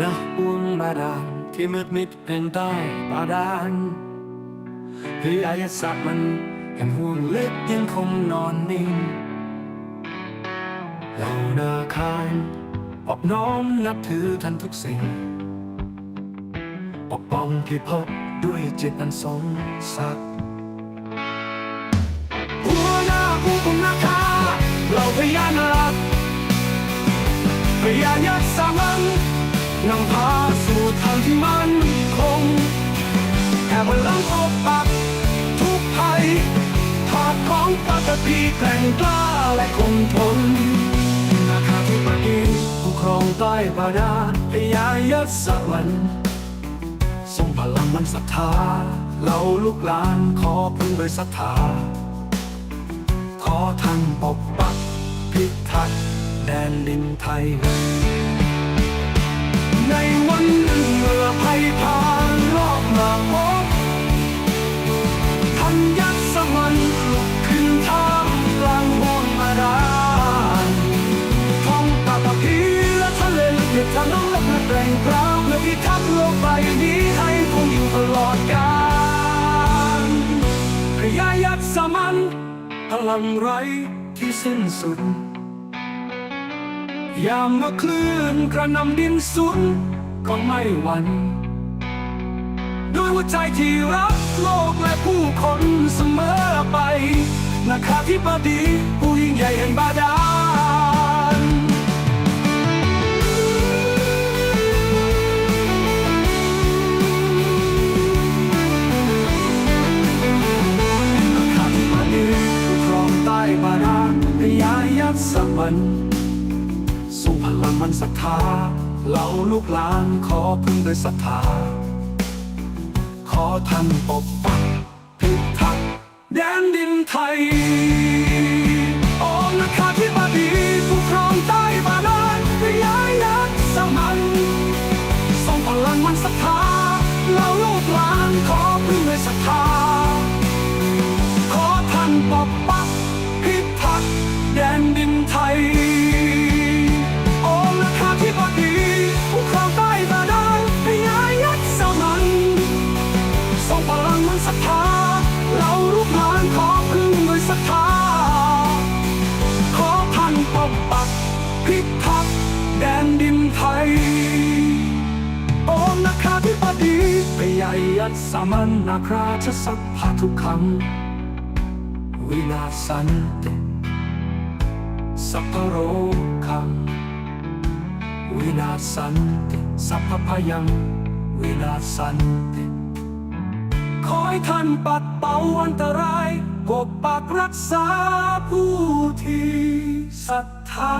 นะบุญบาดาลที่มืดมิดเป็นใต้บาดาลพยายศาสตร์มันแห่งห่วงลึกยังคงนอนนิ่งเราเนาคารปอบน้อมนับถือท่านทุกสิ่ง ปกป้องที่พบด้วยจิตอันสงสักดิ์หัวหน้าผู้คุมนาคาเราพยานาคพยายัดสามัญ นำพาสู่ทางที่มั่นคงแค่พลังอกปัก ทุกภัยถอดของปัตภีแกร่งกล้าและคงทนนาคาที่ปฏิผู้ครองใต้บาดาลพยายัดสวรรค์ทรงพลังมันศรัทธาเราลูกหลานขอพึ่งโดยศรัทธา ขอท่านปกปักพิทักษ์แดนดินไทย ในวันหนึ่งเมื่อภัยผ่านรอบมาพบท่านยัดสมันลุกขึ้นท่ามกลางห่วงมาดานท้องตาตะพีและทะเลกเด็ดทะลุและแกร่งกล้าวเพื่อพิทักษ์โลกใบนี้ให้คงอยู่ตลอดกาลพยายัดสมันพลังไร้ที่สิ้นสุด ยามเมื่อคลื่นกระนำดินสุดก็ไม่หวั่นด้วยหัวใจที่รักโลกและผู้คนเสมอไปนาคาธิบดีผู้ยิ่งใหญ่แห่งบาดาลนาคาธิบดีผู้ครองใต้บาดาลพยายัดสมัน สู่พลังมันศรัทธาเราลูกหลานขอพึ่งโดยศรัทธา ขอท่านปกปักพิทักษ์แดนดินไทย พิทักแดนดินไทย โอมนาคาธิบดีพยายัดสามัญนาคราชสัพพะทุกขังวินาศสันติ สัพพะโรคังวินาศสันติ สัพพะพยังวินาศสันติขอให้ท่านปัดเป่าอันตรายปกปักรักษาผู้ที่ศรัทธา